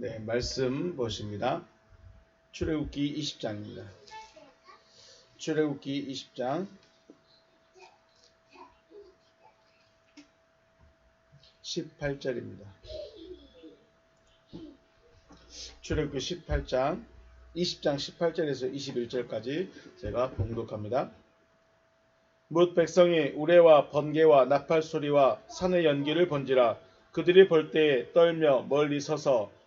네, 말씀 보십니다. 출애굽기 20장입니다. 출애굽기 20장 18절입니다. 출애굽기 18장 20장 18절에서 21절까지 제가 봉독합니다. 뭇 백성이 우레와 번개와 나팔 소리와 산의 연기를 번지라 그들이 볼 때에 떨며 멀리 서서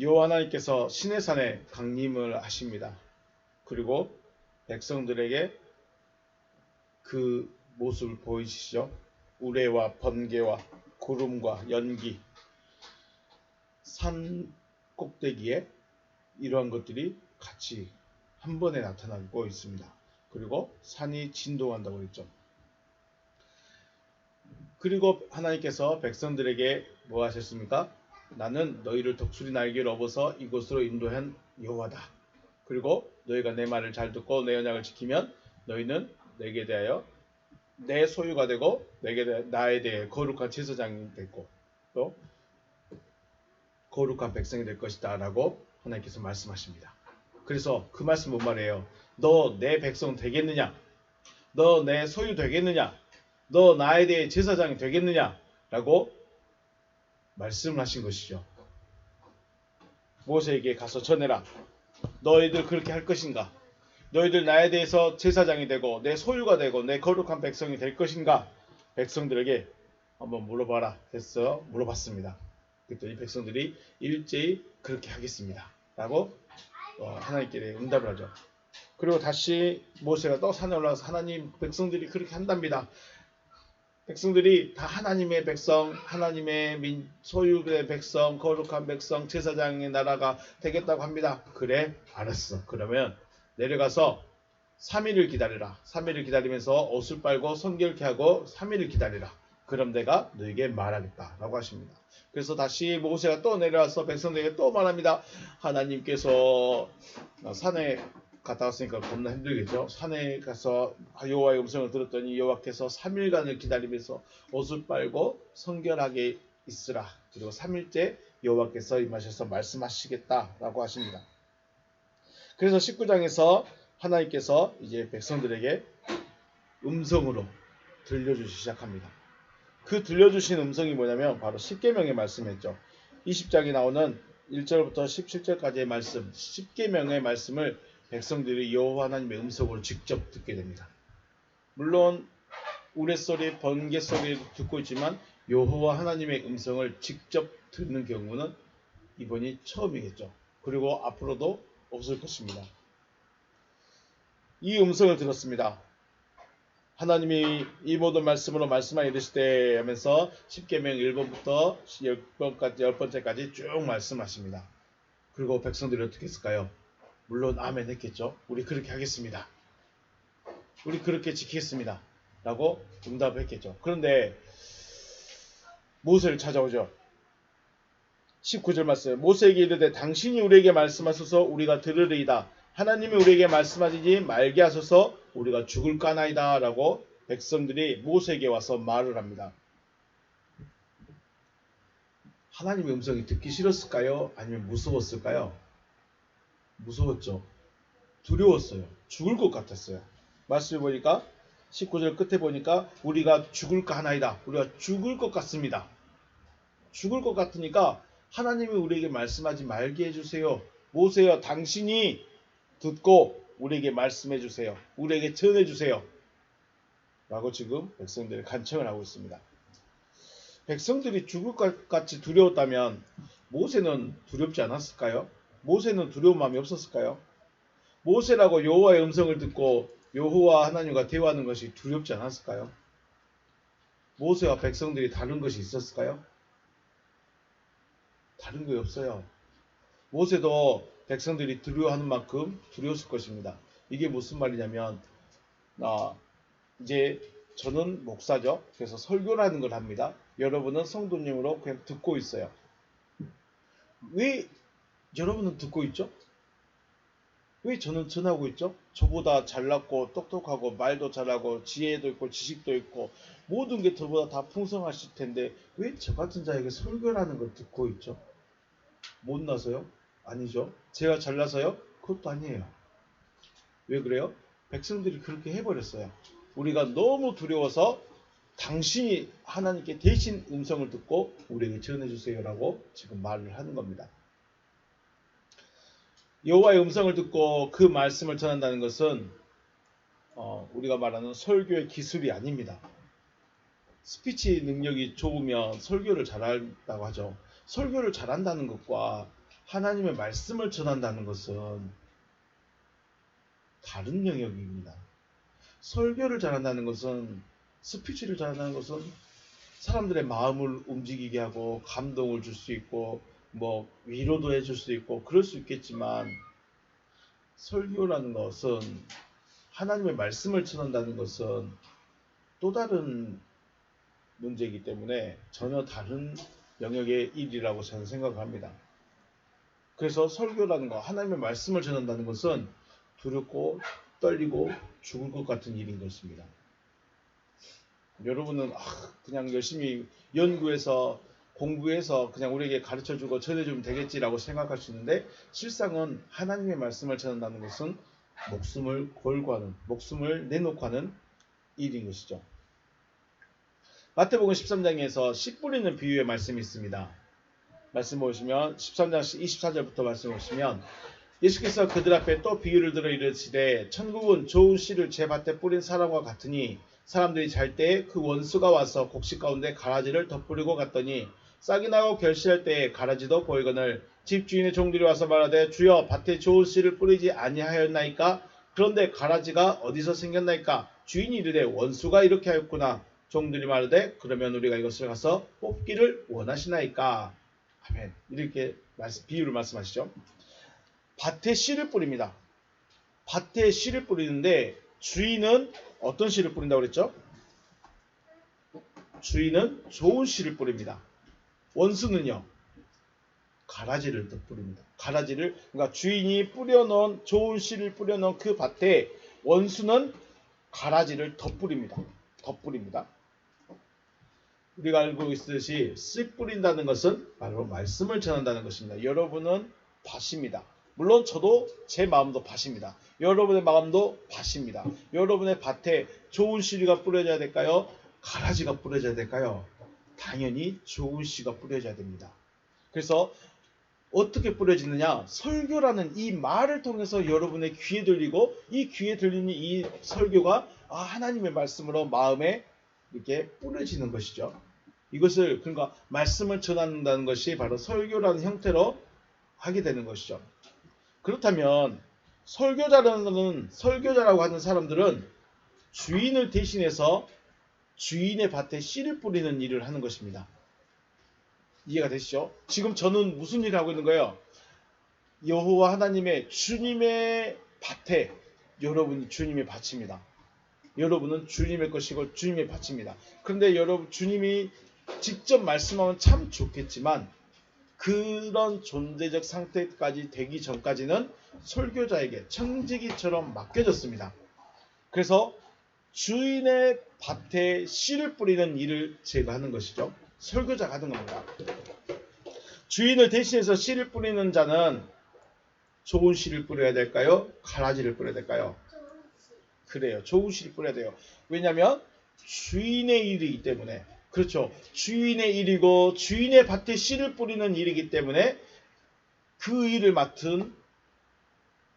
여호와 하나님께서 신의 산에 강림을 하십니다. 그리고 백성들에게 그 모습을 보이시죠. 우레와 번개와 구름과 연기, 산 꼭대기에 이러한 것들이 같이 한 번에 나타나고 있습니다. 그리고 산이 진동한다고 했죠. 그리고 하나님께서 백성들에게 뭐 하셨습니까? 나는 너희를 독수리 날개를 업어서 이곳으로 인도한 여호와다. 그리고 너희가 내 말을 잘 듣고 내 언약을 지키면 너희는 내게 대하여 내 소유가 되고 내게 대해 나에 대해 거룩한 제사장이 됐고 또 거룩한 백성이 될 것이다라고 하나님께서 말씀하십니다. 그래서 그 말씀 뭔 말이에요? 너 내 백성 되겠느냐? 너 내 소유 되겠느냐? 너 나에 대해 제사장이 되겠느냐? 라고 말씀을 하신 것이죠. 모세에게 가서 전해라. 너희들 그렇게 할 것인가? 너희들 나에 대해서 제사장이 되고 내 소유가 되고 내 거룩한 백성이 될 것인가? 백성들에게 한번 물어봐라 해서 물어봤습니다. 그랬더니 백성들이 일제히 그렇게 하겠습니다. 라고 어, 하나님께 응답을 하죠. 그리고 다시 모세가 또 산에 올라가서 하나님 백성들이 그렇게 한답니다. 백성들이 다 하나님의 백성, 하나님의 민, 소유의 백성, 거룩한 백성, 제사장의 나라가 되겠다고 합니다. 그래, 알았어. 그러면 내려가서 3일을 기다리라. 3일을 기다리면서 옷을 빨고 성결케 하고 3일을 기다리라. 그럼 내가 너에게 말하겠다. 라고 하십니다. 그래서 다시 모세가 또 내려와서 백성들에게 또 말합니다. 하나님께서 산에 갔다 왔으니까 겁나 힘들겠죠. 산에 가서 여호와의 음성을 들었더니 여호와께서 3일간을 기다리면서 옷을 빨고 성결하게 있으라. 그리고 3일째 여호와께서 임하셔서 말씀하시겠다라고 하십니다. 그래서 19장에서 하나님께서 이제 백성들에게 음성으로 들려주시 시작합니다. 그 들려주신 음성이 뭐냐면 바로 10계명의 말씀이었죠. 20장에 나오는 1절부터 17절까지의 말씀, 10계명의 말씀을 백성들이 여호와 하나님의 음성으로 직접 듣게 됩니다. 물론 우레소리, 번개 소리 듣고 있지만 여호와 하나님의 음성을 직접 듣는 경우는 이번이 처음이겠죠. 그리고 앞으로도 없을 것입니다. 이 음성을 들었습니다. 하나님이 이 모든 말씀으로 말씀하여 이르시되 하면서 10계명 1번부터 10번까지 10번째까지 쭉 말씀하십니다. 그리고 백성들이 어떻게 했을까요? 물론 아멘 했겠죠. 우리 그렇게 하겠습니다. 우리 그렇게 지키겠습니다. 라고 응답을 했겠죠. 그런데 모세를 찾아오죠. 19절 말씀 모세에게 이르되 당신이 우리에게 말씀하소서 우리가 들으리이다. 하나님이 우리에게 말씀하시지 말게 하소서 우리가 죽을 까나이다 라고 백성들이 모세에게 와서 말을 합니다. 하나님의 음성이 듣기 싫었을까요? 아니면 무서웠을까요? 무서웠죠. 두려웠어요. 죽을 것 같았어요. 말씀을 보니까 19절 끝에 보니까 우리가 죽을까 하나이다. 우리가 죽을 것 같습니다. 죽을 것 같으니까 하나님이 우리에게 말씀하지 말게 해주세요. 모세여 당신이 듣고 우리에게 말씀해 주세요. 우리에게 전해 주세요. 라고 지금 백성들이 간청을 하고 있습니다. 백성들이 죽을 것 같이 두려웠다면 모세는 두렵지 않았을까요? 모세는 두려운 마음이 없었을까요? 모세라고 여호와의 음성을 듣고 여호와 하나님과 대화하는 것이 두렵지 않았을까요? 모세와 백성들이 다른 것이 있었을까요? 다른 게 없어요. 모세도 백성들이 두려워하는 만큼 두려웠을 것입니다. 이게 무슨 말이냐면 아, 이제 저는 목사죠. 그래서 설교라는 걸 합니다. 여러분은 성도님으로 그냥 듣고 있어요. 왜 여러분은 듣고 있죠? 왜 저는 전하고 있죠? 저보다 잘났고 똑똑하고 말도 잘하고 지혜도 있고 지식도 있고 모든 게 저보다 다 풍성하실 텐데 왜 저 같은 자에게 설교라는 걸 듣고 있죠? 못나서요? 아니죠. 제가 잘나서요? 그것도 아니에요. 왜 그래요? 백성들이 그렇게 해버렸어요. 우리가 너무 두려워서 당신이 하나님께 대신 음성을 듣고 우리에게 전해주세요라고 지금 말을 하는 겁니다. 여호와의 음성을 듣고 그 말씀을 전한다는 것은 어, 우리가 말하는 설교의 기술이 아닙니다. 스피치 능력이 좋으면 설교를 잘한다고 하죠. 설교를 잘한다는 것과 하나님의 말씀을 전한다는 것은 다른 영역입니다. 설교를 잘한다는 것은 스피치를 잘한다는 것은 사람들의 마음을 움직이게 하고 감동을 줄 수 있고 뭐 위로도 해줄 수 있고 그럴 수 있겠지만 설교라는 것은 하나님의 말씀을 전한다는 것은 또 다른 문제이기 때문에 전혀 다른 영역의 일이라고 저는 생각합니다. 그래서 설교라는 거, 하나님의 말씀을 전한다는 것은 두렵고 떨리고 죽을 것 같은 일인 것입니다. 여러분은 아, 그냥 열심히 연구해서 공부해서 그냥 우리에게 가르쳐 주고 전해주면 되겠지라고 생각할 수 있는데 실상은 하나님의 말씀을 전한다는 것은 목숨을 걸고 하는 목숨을 내놓고 하는 일인 것이죠. 마태복음 13장에서 씨 뿌리는 비유의 말씀이 있습니다. 말씀 보시면 13장 24절부터 말씀 보시면 예수께서 그들 앞에 또 비유를 들어 이르시되 천국은 좋은 씨를 제 밭에 뿌린 사람과 같으니 사람들이 잘 때에 그 원수가 와서 곡식 가운데 가라지를 덧뿌리고 갔더니 싹이 나고 결실할 때에 가라지도 보이거늘 집주인의 종들이 와서 말하되 주여 밭에 좋은 씨를 뿌리지 아니하였나이까? 그런데 가라지가 어디서 생겼나이까? 주인이 이르되 원수가 이렇게 하였구나. 종들이 말하되 그러면 우리가 이것을 가서 뽑기를 원하시나이까? 아멘. 이렇게 말씀, 비유를 말씀하시죠. 밭에 씨를 뿌립니다. 밭에 씨를 뿌리는데 주인은 어떤 씨를 뿌린다고 그랬죠? 주인은 좋은 씨를 뿌립니다. 원수는요. 가라지를 또 뿌립니다. 가라지를 그러니까 주인이 뿌려놓은 좋은 씨를 뿌려놓은 그 밭에 원수는 가라지를 덧뿌립니다. 덧뿌립니다. 우리가 알고 있듯이 씨 뿌린다는 것은 바로 말씀을 전한다는 것입니다. 여러분은 밭입니다. 물론 저도 제 마음도 밭입니다. 여러분의 마음도 밭입니다. 여러분의 밭에 좋은 씨가 뿌려져야 될까요? 가라지가 뿌려져야 될까요? 당연히 좋은 씨가 뿌려져야 됩니다. 그래서 어떻게 뿌려지느냐? 설교라는 이 말을 통해서 여러분의 귀에 들리고 이 귀에 들리는 이 설교가 아, 하나님의 말씀으로 마음에 이렇게 뿌려지는 것이죠. 이것을 그러니까 말씀을 전한다는 것이 바로 설교라는 형태로 하게 되는 것이죠. 그렇다면 설교자라는 설교자라고 하는 사람들은 주인을 대신해서 주인의 밭에 씨를 뿌리는 일을 하는 것입니다. 이해가 되시죠? 지금 저는 무슨 일을 하고 있는 거예요? 여호와 하나님의 주님의 밭에 여러분이 주님의 밭입니다. 여러분은 주님의 것이고 주님의 밭입니다. 그런데 여러분 주님이 직접 말씀하면 참 좋겠지만 그런 존재적 상태까지 되기 전까지는 설교자에게 청지기처럼 맡겨졌습니다. 그래서 주인의 밭에 씨를 뿌리는 일을 제가 하는 것이죠. 설교자가 하는 겁니다. 주인을 대신해서 씨를 뿌리는 자는 좋은 씨를 뿌려야 될까요? 가라지를 뿌려야 될까요? 그래요. 좋은 씨를 뿌려야 돼요. 왜냐하면 주인의 일이기 때문에 그렇죠. 주인의 일이고 주인의 밭에 씨를 뿌리는 일이기 때문에 그 일을 맡은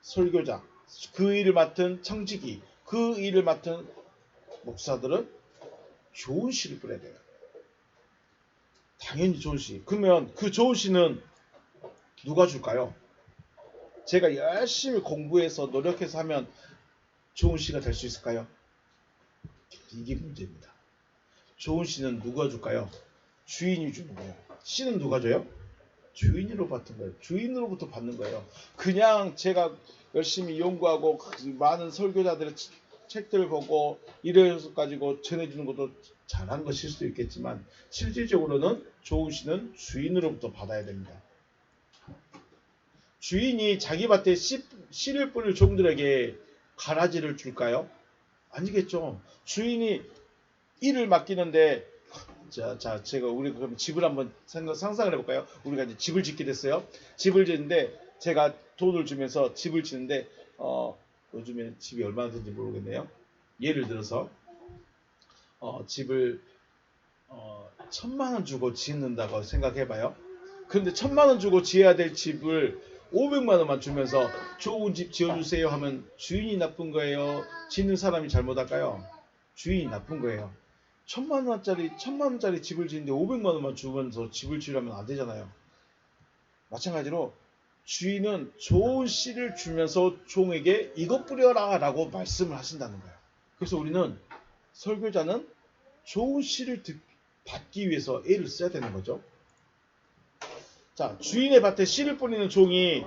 설교자, 그 일을 맡은 청지기, 그 일을 맡은 목사들은 좋은 씨를 뿌려야 돼요. 당연히 좋은 씨. 그러면 그 좋은 씨는 누가 줄까요? 제가 열심히 공부해서 노력해서 하면 좋은 씨가 될 수 있을까요? 이게 문제입니다. 좋은 씨는 누가 줄까요? 주인이 주는 거예요. 씨는 누가 줘요? 주인으로 받은 거예요. 주인으로부터 받는 거예요. 그냥 제가 열심히 연구하고 많은 설교자들의 치- 책들을 보고 이래서 가지고 전해주는 것도 잘한 것일 수도 있겠지만 실질적으로는 좋은 씨는 주인으로부터 받아야 됩니다. 주인이 자기 밭에 씨, 씨를 뿌릴 종들에게 가라지를 줄까요? 아니겠죠. 주인이 일을 맡기는데 자, 자, 제가 우리 그럼 집을 한번 생각, 상상을 해볼까요? 우리가 이제 집을 짓게 됐어요. 집을 짓는데 제가 돈을 주면서 집을 짓는데 어, 요즘에 집이 얼마나 되는지 모르겠네요. 예를 들어서 어, 집을 어, 천만 원 주고 짓는다고 생각해봐요. 그런데 천만 원 주고 지어야 될 집을 500만 원만 주면서 좋은 집 지어주세요 하면 주인이 나쁜 거예요? 짓는 사람이 잘못할까요? 주인이 나쁜 거예요. 천만 원짜리 천만 원짜리 집을 짓는데 500만 원만 주면서 집을 지으려면 안 되잖아요. 마찬가지로 주인은 좋은 씨를 주면서 종에게 이것 뿌려라 라고 말씀을 하신다는 거예요. 그래서 우리는 설교자는 좋은 씨를 듣- 받기 위해서 애를 써야 되는 거죠. 자, 주인의 밭에 씨를 뿌리는 종이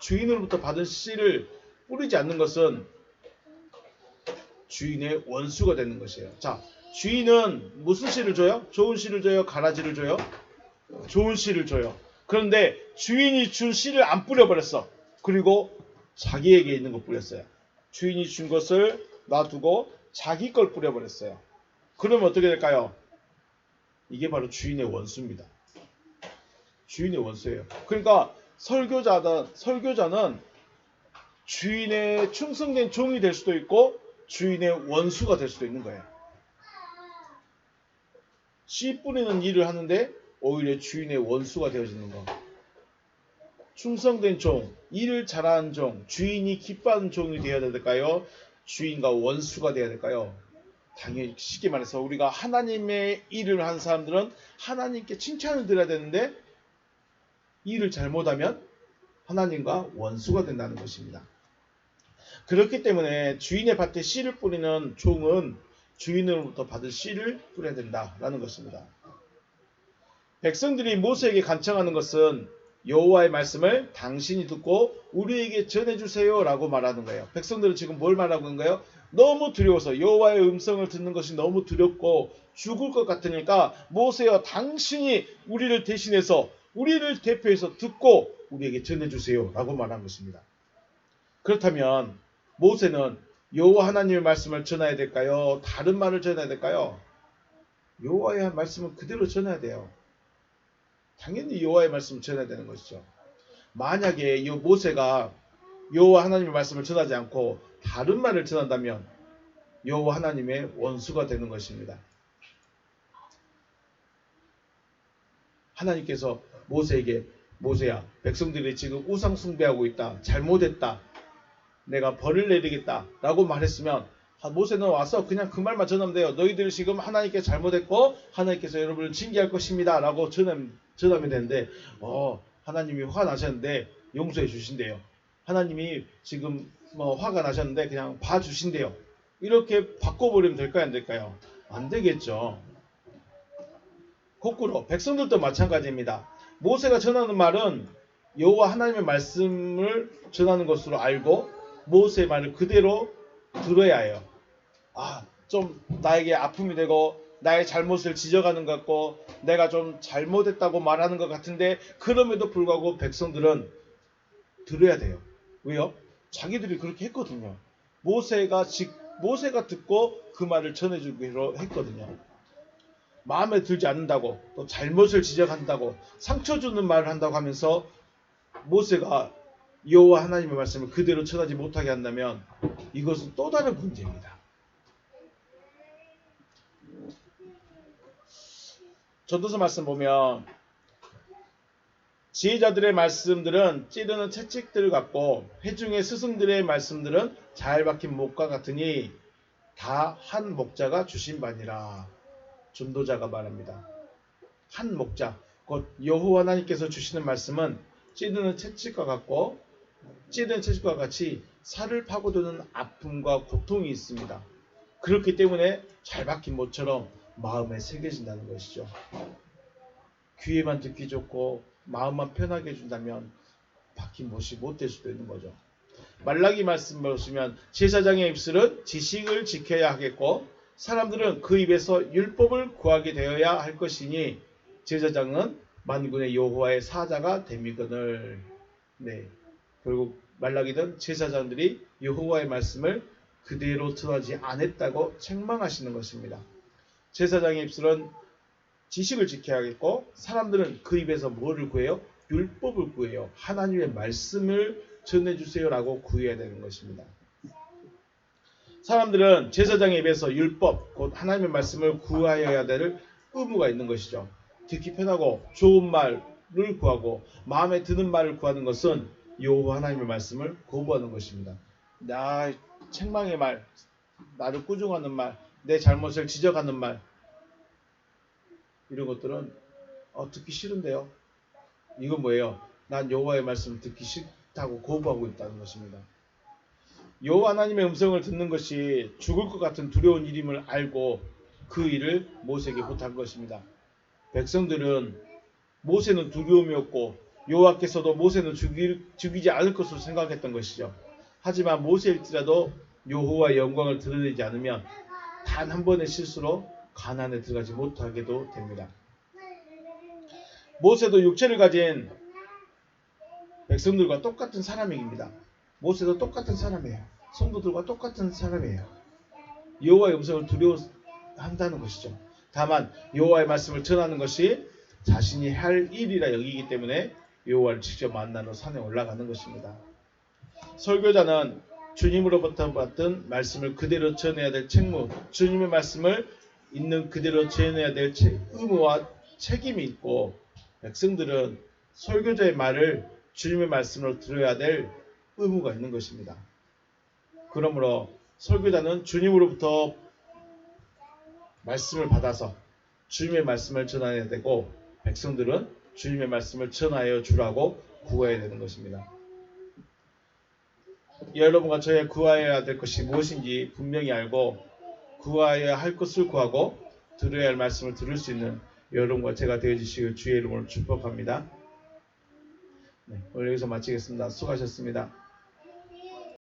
주인으로부터 받은 씨를 뿌리지 않는 것은 주인의 원수가 되는 것이에요. 자, 주인은 무슨 씨를 줘요? 좋은 씨를 줘요? 가라지를 줘요? 좋은 씨를 줘요. 그런데 주인이 준 씨를 안 뿌려버렸어. 그리고 자기에게 있는 거 뿌렸어요. 주인이 준 것을 놔두고 자기 걸 뿌려버렸어요. 그러면 어떻게 될까요? 이게 바로 주인의 원수입니다. 주인의 원수예요. 그러니까 설교자다 설교자는 주인의 충성된 종이 될 수도 있고 주인의 원수가 될 수도 있는 거예요. 씨 뿌리는 일을 하는데 오히려 주인의 원수가 되어지는 거. 충성된 종, 일을 잘하는 종, 주인이 기뻐하는 종이 되어야 될까요? 주인과 원수가 되어야 될까요? 당연히 쉽게 말해서 우리가 하나님의 일을 한 사람들은 하나님께 칭찬을 드려야 되는데 일을 잘못하면 하나님과 원수가 된다는 것입니다. 그렇기 때문에 주인의 밭에 씨를 뿌리는 종은 주인으로부터 받을 씨를 뿌려야 된다라는 것입니다. 백성들이 모세에게 간청하는 것은 여호와의 말씀을 당신이 듣고 우리에게 전해주세요라고 말하는 거예요. 백성들은 지금 뭘 말하고 있는 거예요? 너무 두려워서 여호와의 음성을 듣는 것이 너무 두렵고 죽을 것 같으니까 모세여 당신이 우리를 대신해서 우리를 대표해서 듣고 우리에게 전해주세요라고 말한 것입니다. 그렇다면 모세는 여호와 하나님의 말씀을 전해야 될까요? 다른 말을 전해야 될까요? 여호와의 말씀은 그대로 전해야 돼요. 당연히 여호와의 말씀을 전해야 되는 것이죠. 만약에 이 모세가 여호와 하나님의 말씀을 전하지 않고 다른 말을 전한다면 여호와 하나님의 원수가 되는 것입니다. 하나님께서 모세에게 모세야 백성들이 지금 우상 숭배하고 있다. 잘못했다. 내가 벌을 내리겠다. 라고 말했으면 아, 모세는 와서 그냥 그 말만 전하면 돼요. 너희들 지금 하나님께 잘못했고 하나님께서 여러분을 징계할 것입니다. 라고 전하면, 전하면 되는데 어, 하나님이 화가 나셨는데 용서해 주신대요. 하나님이 지금 뭐 화가 나셨는데 그냥 봐주신대요. 이렇게 바꿔버리면 될까요? 안 될까요? 안 되겠죠. 거꾸로 백성들도 마찬가지입니다. 모세가 전하는 말은 여호와 하나님의 말씀을 전하는 것으로 알고 모세의 말을 그대로 들어야 해요. 아, 좀 나에게 아픔이 되고 나의 잘못을 지적하는 것 같고 내가 좀 잘못했다고 말하는 것 같은데 그럼에도 불구하고 백성들은 들어야 돼요. 왜요? 자기들이 그렇게 했거든요. 모세가 직 모세가 듣고 그 말을 전해주기로 했거든요. 마음에 들지 않는다고 또 잘못을 지적한다고 상처 주는 말을 한다고 하면서 모세가 여호와 하나님의 말씀을 그대로 전하지 못하게 한다면 이것은 또 다른 문제입니다. 전도서 말씀 보면 지혜자들의 말씀들은 찌르는 채찍들을 갖고 회중의 스승들의 말씀들은 잘 박힌 목과 같으니 다 한 목자가 주신 바니라. 전도자가 말합니다. 한 목자, 곧 여호와 하나님께서 주시는 말씀은 찌르는 채찍과 같고 찌르는 채찍과 같이 살을 파고드는 아픔과 고통이 있습니다. 그렇기 때문에 잘 박힌 못처럼 마음에 새겨진다는 것이죠. 귀에만 듣기 좋고 마음만 편하게 해준다면 박힌 못이 못 될 수도 있는 거죠. 말라기 말씀을 보시면 제사장의 입술은 지식을 지켜야 하겠고 사람들은 그 입에서 율법을 구하게 되어야 할 것이니 제사장은 만군의 여호와의 사자가 됨이거늘. 네. 결국 말라기는 제사장들이 여호와의 말씀을 그대로 전하지 않았다고 책망하시는 것입니다. 제사장의 입술은 지식을 지켜야겠고 사람들은 그 입에서 뭐를 구해요? 율법을 구해요. 하나님의 말씀을 전해주세요라고 구해야 되는 것입니다. 사람들은 제사장의 입에서 율법, 곧 하나님의 말씀을 구하여야 될 의무가 있는 것이죠. 듣기 편하고 좋은 말을 구하고 마음에 드는 말을 구하는 것은 여호와 하나님의 말씀을 거부하는 것입니다. 나 책망의 말, 나를 꾸중하는 말, 내 잘못을 지적하는 말 이런 것들은 어, 듣기 싫은데요. 이건 뭐예요? 난 여호와의 말씀을 듣기 싫다고 거부하고 있다는 것입니다. 여호와 하나님의 음성을 듣는 것이 죽을 것 같은 두려운 일임을 알고 그 일을 모세에게 부탁한 것입니다. 백성들은 모세는 두려움이 없고 여호와께서도 모세는 죽일, 죽이지 않을 것으로 생각했던 것이죠. 하지만 모세일지라도 여호와의 영광을 드러내지 않으면 단 한 번의 실수로 가난에 들어가지 못하게도 됩니다. 모세도 육체를 가진 백성들과 똑같은 사람입니다. 모세도 똑같은 사람이에요. 성도들과 똑같은 사람이에요. 여호와의 음성을 두려워한다는 것이죠. 다만 여호와의 말씀을 전하는 것이 자신이 할 일이라 여기기 때문에 여호와를 직접 만나러 산에 올라가는 것입니다. 설교자는 주님으로부터 받은 말씀을 그대로 전해야 될 책무, 주님의 말씀을 있는 그대로 전해야 될 의무와 책임이 있고 백성들은 설교자의 말을 주님의 말씀으로 들어야 될 의무가 있는 것입니다. 그러므로 설교자는 주님으로부터 말씀을 받아서 주님의 말씀을 전해야 되고 백성들은 주님의 말씀을 전하여 주라고 구해야 되는 것입니다. 여러분과 저의 구하여야 될 것이 무엇인지 분명히 알고 구하여야 할 것을 구하고 들어야 할 말씀을 들을 수 있는 여러분과 제가 되어주시길 주의 이름으로 축복합니다. 네, 오늘 여기서 마치겠습니다. 수고하셨습니다.